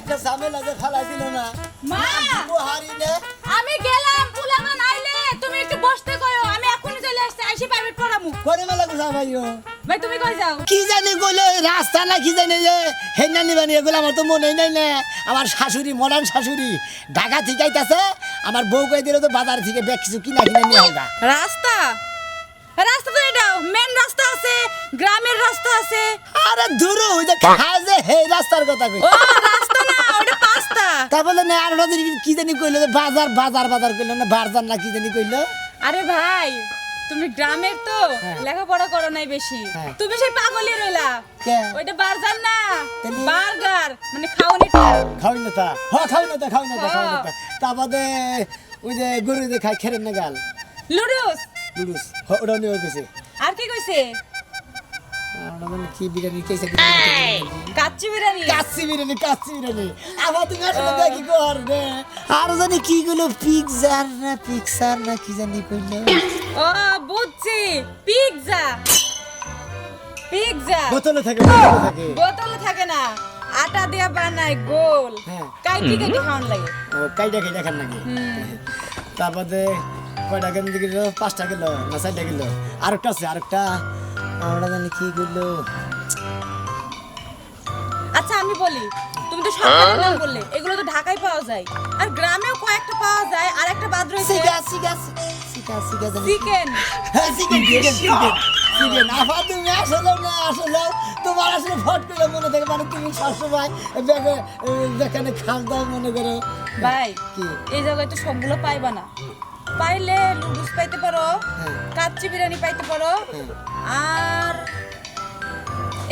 একটা ঝামেলা যে ফেলাই দিল না। মা! বুহারি নে। আমি গেলাম আইলে তুমি একটু বসতে কয়ো আমি এখনই চলে আসছি আইসি প্রাইভেট পড়ামু। করে মেলা ভাইও ভাই তুমি কই যাও? কি জানি কইলে রাস্তা না কি জানি যে হেন্না এগুলো আমার তো মনেই নাই না। আমার শাশুড়ি মডার্ন শাশুড়ি ঢাকা থেকে আইতাছে আমার বউ কই দিল তো বাজার থেকে ব্যাগ কিছু কিনা কিনে নিয়ে হোগা রাস্তা? রাস্তা তো এটা মেন রাস্তা আছে গ্রামের রাস্তা আছে। আরে দূর ওই যে যে হে রাস্তার কথা কই। পাস্তা তা বলে না আর কি জানি কইলো বাজার বাজার বাজার কইলো না বাজার না কি জানি কইলো। আরে ভাই তুমি গ্রামের তো হ্যাঁ। লেখাপড়া করো নাই বেশি। হ্যাঁ। তুমি সেই পাগলই রইলা ওইটা বার্গার না বার্গার মানে খাওয়ানিটা খাওয়াই না তা। হ খাওয়াই না তা তা খাওয়াই না তা হ্যাঁ। তা। বাদে ওই যে গরু যে খায় খেরেন না গাল লুডুস। লুডুস ওটা নিয়ে গেছে। আর কি কইছে? কি বিরিয়ানি কেসে কাচ্চি বিরিয়ানি। কাচ্চি বিরিয়ানি কাচ্চি বিরিয়ানি। আবার তুমি আসলে দেখি কর আর জানি কি গুলো পিকজার না পিকসার না কি জানি কইলো। ও বুঝছি। পিৎজা পিৎজা বোতলে থাকে বোতলে থাকে। বোতলে থাকে না। আটা দিয়া বানায় গোল। হ্যাঁ। কাইটি কাইটি খাওয়ান লাগে। ও কাইটা তারপরে কয়টা কেন গেল পাঁচটা গেল না চারটা গেল আরেকটা আছে আরেকটা আমরা জানি কি করল? আচ্ছা আমি বলি তুমি তো সব নাম বললে এগুলো তো ঢাকায় পাওয়া যায়। আর গ্রামেও কয়েকটা পাওয়া যায় আর একটা বাদ রয়েছে সিগা সিগা সিগা সিগা চিকেন হ্যাঁ চিকেন চিকেন চিকেন চিকেন আফা তুমি আসলে না আসলে তোমার আসলে ফট করে মনে থাকে মানে তুমি সবসময় যেখানে খাল দাও মনে করো। ভাই কি? এই জায়গায় তো সবগুলো পাইবা না। পাইলে লুডুস পাইতে পারো হ্যাঁ। কাচ্চি বিরিয়ানি পাইতে পারো হ্যাঁ। আর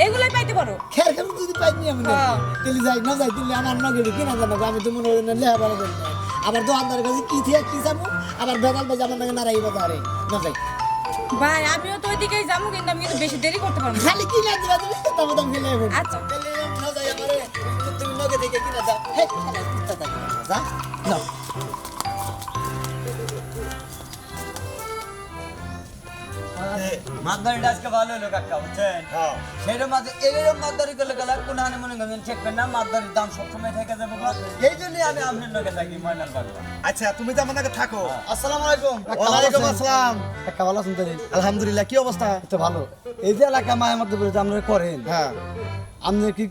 এগুলাই পাইতে পারো। খের খের যদি পাই নি আমি হ্যাঁ। তেলি যাই না যাই তুমি আমার নগে কিনা জানো আমি তো মনে করি না লেহা বড় করি না। আবার দোকানদারের কাছে কি থিয়া কি যাব আবার বেদাল বাজে আমার নাকি নারাই বাজারে। না যাই। ভাই আমিও তো ওইদিকেই যাব কিন্তু আমি কিন্তু বেশি দেরি করতে পারব না। খালি কিনা দিবা তুমি? তো দাম খেলে আচ্ছা। তাহলে না যাই আমারে। তুমি নগে থেকে কিনা দাও হে খালি কুত্তা যা। যাও। মাছদারিটা আজকে ভালো হলো কাকা বুঝছেন? সেরকম মাছ এরকম মাছদারি করলে গেলে কোন হানে মনে করেন? চেকবেন না মাছদারির দাম সবসময় থেকে যাবে। এই জন্যই আমি আপনার লোকে থাকি ময়নার বাগবা আচ্ছা তুমি তো আমাকে থাকো। আসসালামু আলাইকুম। ওয়ালাইকুম আসসালাম। একটা ভালো শুনতে আলহামদুলিল্লাহ কি অবস্থা? তো ভালো। এই যে এলাকা মায়ের মধ্যে আপনারা করেন হ্যাঁ। আপনি কি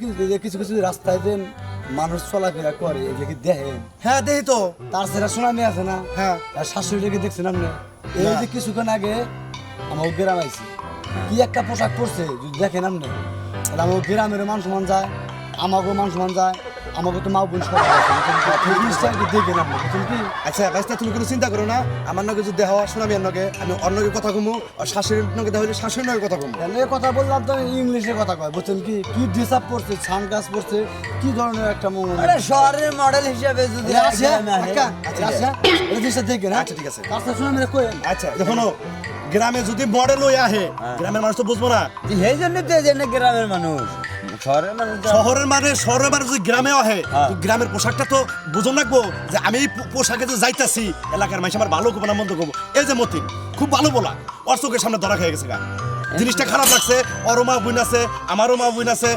কিছু কিছু রাস্তায় যে মানুষ চলাফেরা করে এগুলো কি দেখেন? হ্যাঁ দেখি তো। তার সেটা শোনানি আছে না? হ্যাঁ। আর শাশুড়িকে দেখছেন আপনি? এই। যে কিছুক্ষণ আগে আমার গ্রাম আইছি। কি একটা পোশাক পরছে যদি দেখেন আপনি। তাহলে আমার গ্রামের মান সমান যায় আমাকেও মান সমান যায় আমাকে তো মা বোন একটু দেখেন আপনি? কি? আচ্ছা বাইস্তা তুমি কোনো চিন্তা করো না। আমার নগে যদি দেওয়া নগে আমি অন্য নগে কথা কমু আর শাশুড়ির নগে দেওয়া হলে শাশুড়ির নগে কথা কমু। তাহলে কথা বললাম তো ইংলিশে কথা কয়। বুঝছেন কি কি ড্রেস আপ পরছে সানগ্লাস পরছে কি ধরনের একটা মনে আরে শহরের মডেল হিসেবে যদি আচ্ছা আচ্ছা দেখেন হ্যাঁ? আচ্ছা, ঠিক আছে। সাথে শুনে কই? আচ্ছা দেখো গ্রামে যদি মডেল হয়ে আহে গ্রামের মানুষ তো বুঝব না। সেই জন্যই তো এই জন্য গ্রামের মানুষ। শহরের মানুষ শহরের মানে শহরের মানুষ যদি গ্রামে আহে হ্যাঁ। তো গ্রামের পোশাকটা তো বুঝুন রাখব যে আমি এই পোশাকে যে যাইতাছি এলাকার মানুষ আমার ভালো করব না মন্দ করব। এই যে মতিন খুব ভালো বলা। ওর চোখের সামনে ধরা খেয়ে গেছে গা। জিনিসটা খারাপ লাগছে ওরও মা বোন আছে আমারও মা বোন আছে।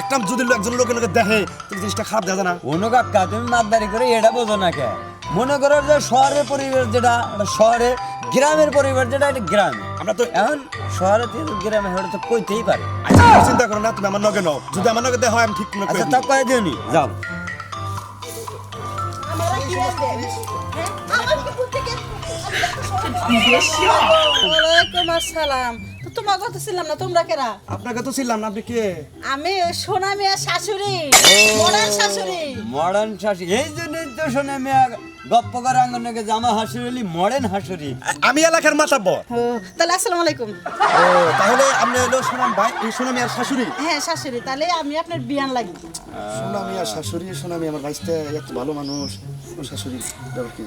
একটা যদি একজন লোকের লোকে দেখে জিনিসটা খারাপ দেখা না। কোনো কাকা তুমি মাছদারি করে এটা বোঝো না কে। মনে করো যে শহরের পরিবেশ যেটা শহরে গ্রামের পরিবার যেটা এটা গ্রামে। আমরা তো এখন শহরে থেকে গ্রামে হলে তো কইতেই পারে। আচ্ছা, তুমি চিন্তা করো না তুমি আমার নগে নাও। যদি আমার নগে দেওয়া হয় আমি ঠিক মনে আচ্ছা তা কয়ে দিওনি যাও। ওয়ালাইকুম আসসালাম। তো তোমার কথা ছিলাম না তোমরা কেরা? আপনাকে তো ছিলাম না আপনি কে? আমি সোনা মিয়া শাশুড়ি মডার্ন শাশুড়ি। মডার্ন শাশুড়ি। এই জন্যই তো শোনে মেয়া গপ্প করে আঙ্গনকে জামা হাসুরি মডার্ন হাসুরি আমি এলাকার মাতাব্বর ও তাহলে আসসালামু আলাইকুম। ও তাহলে আপনি হলো সোনাম ভাই এই সোনামি আর শাশুড়ি? হ্যাঁ শাশুড়ি তাহলে আমি আপনার বিয়ান লাগি। সোনামি আর শাশুড়ি সোনামি আমার ভাইস্তে এত ভালো মানুষ ও শাশুড়ি ব্যাপার কি?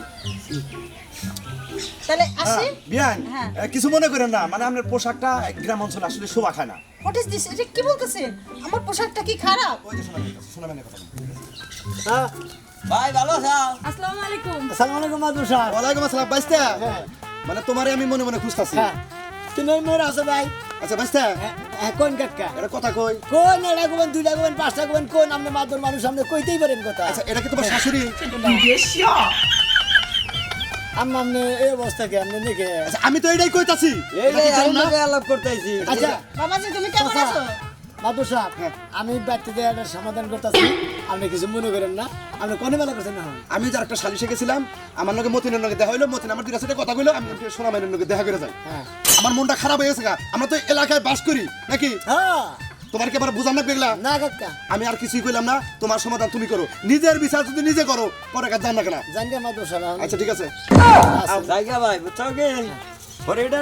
তাহলে আসি? বিয়ান হ্যাঁ। কিছু মনে করেন না মানে আপনার পোশাকটা গ্রাম অঞ্চলে আসলে শোভা খায় না। হোয়াট ইজ দিস এটা কি বলতেছেন? আমার পোশাকটা কি খারাপ? ওই যে সোনামি সোনামি কথা ভাই ভালো আছো? আসসালামু আলাইকুম। আসসালামু আলাইকুম মাদুর সাহেব। ওয়ালাইকুম আসসালাম বাইস্তে? মানে তোমারে আমি মনে মনে খুঁজতাছি। হ্যাঁ। তুমি আছে ভাই। আচ্ছা বাইস্তে? হ্যাঁ, কোন কাকা? এটা কথা কই? কোন এটা গোবেন দুইটা গোবেন পাঁচটা গোবেন কোন? আপনি মাদুর মানুষ সামনে কইতেই পারেন কথা। আচ্ছা এটা কি তোমার শাশুড়ি? আম্মা এই অবস্থা কে? আপনি নাকি আচ্ছা আমি তো এটাই কইতাছি? আমি আলাপ করতেছি। আচ্ছা। বাবাজি তুমি কেমন আছো? মাদুর সাহেব আমি একটা সমাধান করতেছি। আপনি কিছু মনে করেন না আপনি কোনে মেলা করছেন না? আমি যার একটা সালিশে গেছিলাম আমার লগে মতিনের লগে দেখা হইল মতিন আমার দুই সাথে কথা কইলো আমি সোনা মাইনের লগে দেখা করে যাই। হ্যাঁ। আমার মনটা খারাপ হয়ে গেছে গা। আমরা তো এলাকায় বাস করি নাকি? হ্যাঁ। তোমার কি আবার বুঝান লাগবে এগুলা? না কাকা। আমি আর কিছুই কইলাম না তোমার সমাধান তুমি করো। নিজের বিচার যদি নিজে করো পরে কাজ জান না কেনা জানকে মাদুর সাহেব আচ্ছা ঠিক আছে। জায়গা ভাই বুঝছ কি?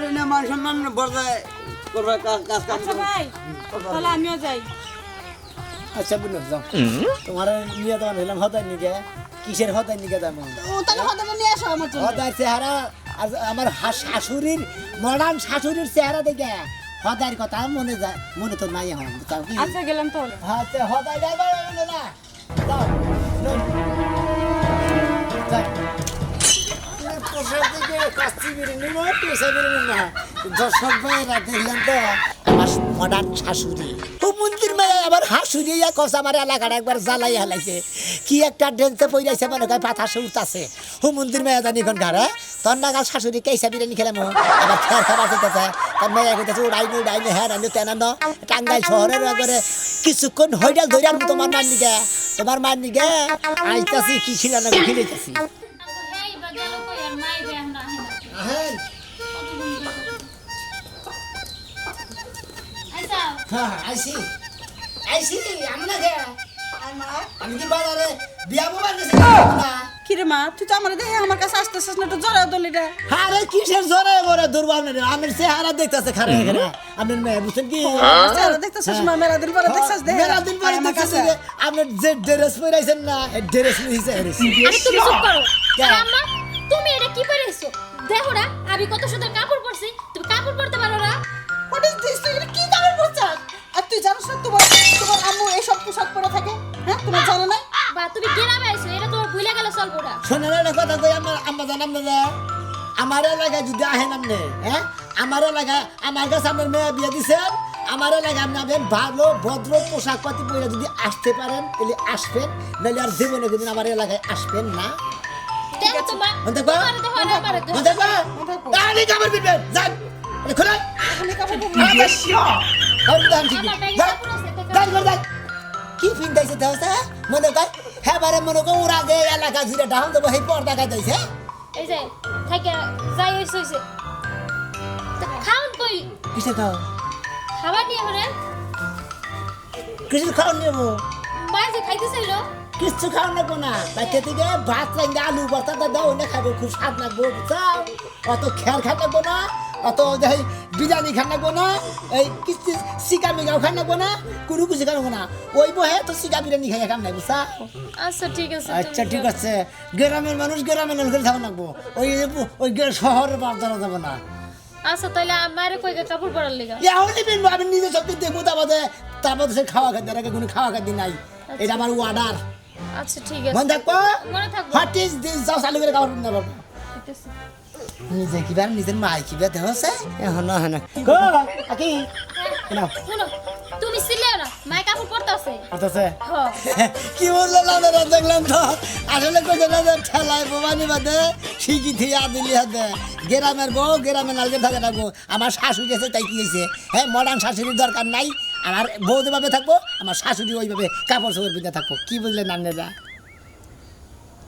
নিয়ে মান সম্মান বজায় করবে কাজ কাজ আচ্ছা ভাই তাহলে আমিও যাই। আচ্ছা বুঝলাম যাও। তোমার নিয়ে তোমার হইলাম হতাই নিকে কিসের হতাই নিকে আমার জন্য। হতার চেহারা আর আমার হা- শাশুড়ির মডার্ন শাশুড়ির চেহারা দেখে হতার কথা মনে যায় মনে তো নাই তাও কি? আচ্ছা গেলাম তাহলে। আচ্ছা চল। যাই। না না। দর্শক ভাইয়েরা দেখলাম তো আমার মডার্ন শাশুড়ি। ও মন্দির মায়া আবার হাসুরি ইয়া কস আমার এলাকাটা একবার জ্বালাই হালাইছে। কি একটা ডেন্সে পইরাইছে মনে কয় পাথা সুরতাছে ও মন্দির মায়া জানি কোন ঘরে তোর নাগাল শাশুড়ি কেসা বিরিয়ানি খেলাম আবার খেয়ার খাবার চলতেছে তার মেয়া কইতেছে উড়াইনো উড়াইনো হ্যাঁ রাইনো তেন টাঙ্গাইল শহরের একবারে কিছুক্ষণ হইডাল ধরে আনব তোমার মার নিগে। তোমার মার নিগে আইতাছি কি খিলাইতাছি। রে আমরা হেনা হ্যাঁ আইসা হ্যাঁ আইসি আমি না গে আমি কি বাজারে বিয়া মোবাইল গেছি না? কিরে মা তুই তো আমার দেখে আমার কাছে আসতেছিস না একটু জোরে দলিটা আরে কিসের জোরে বলে দুর্বল নেই আমার চেহারা দেখতেছে খারাপ এখানে আপনার মেয়ে বুঝছেন কি? দেখতেছিস মা মেলা দিন পরে দেখছিস দেখে মেলা দিন পরে দেখতেছি আপনি যে ড্রেস পরাইছেন না এই ড্রেস নিয়েছে আরে তুমি চুপ করো। আম্মা তুমি এটা কি পরেছো দেখো না আমি কত সুন্দর আমার আম্মা জানাম না আমার এলাকায় যদি আহেন আপনি হ্যাঁ আমার এলাকায় আমার কাছে আপনার মেয়ে বিয়ে দিছেন আমার এলাকায় আপনি আপনি ভালো ভদ্র পোশাক পাতি পরে যদি আসতে পারেন তাহলে আসবেন। নাহলে আর জীবনে কোনদিন আমার এলাকায় আসবেন না। মন করে কি? মনে হ্যাঁ বারে মনে কর ওরা যে এলাকা জুড়ে ডাউন দেবো সেই পর্দা গাইছে এই যে থাকে যাই হইছে হইছে খাওন কই কিসে খাও খাবার নিয়ে হরে কিসের খাও নেব মা যে খাইতে চাইলো কিচ্ছু খাও না বাইকে থেকে ভাত রাঙ্গে আলু ভর্তাটা দাও না খাব খুব স্বাদ লাগবো বুঝছাও অত খেয়াল লাগবো না অত যাই বিরিয়ানি খান লাগবো না এই কিস্তি সিকা মিগাও খান লাগবো না কোনো কিছু খান লাগবো না। ওই বহে তো সিকা বিরিয়ানি খাই খান নাই বুঝছা আচ্ছা ঠিক আছে আচ্ছা ঠিক আছে। গ্রামের মানুষ গ্রামের মানুষ করে থাকা লাগবো। ওই ওই শহরের বাপ জানা যাব না। আচ্ছা তাহলে আমার কই কাপড় পরার লিগা? এখনই পিনবো আমি নিজে চোখে দেখব তারপরে তারপরে সে খাওয়া খাদ্য আগে কোনো খাওয়া খাদ্য নাই। এটা আমার অর্ডার আচ্ছা ঠিক আছে। মনে থাকব? মনে থাকব। হোয়াট ইজ দিস যাও চালু করে খাবার না বাবা ঠিক আছে। নিজে কিবা নিজের মাই কিবা দেহ আছে? এখন তুমি না মাই কাপড় কি বলল না দাদা দেখলাম তো আসলে কই দিলাম যে ঠেলায় বোমানি বাদে শিখি থিয়ে আদিলি হাতে গ্রামের বউ গ্রামের নালকে থাকে আমার শাশুড়ি আছে তাই কি হয়েছে হ্যাঁ মডার্ন শাশুড়ির দরকার নাই। আমার বউ যেভাবে থাকব আমার শাশুড়ি ওইভাবে কাপড় চোপড় পিঁধে থাকব। কি বুঝলেন আপনারা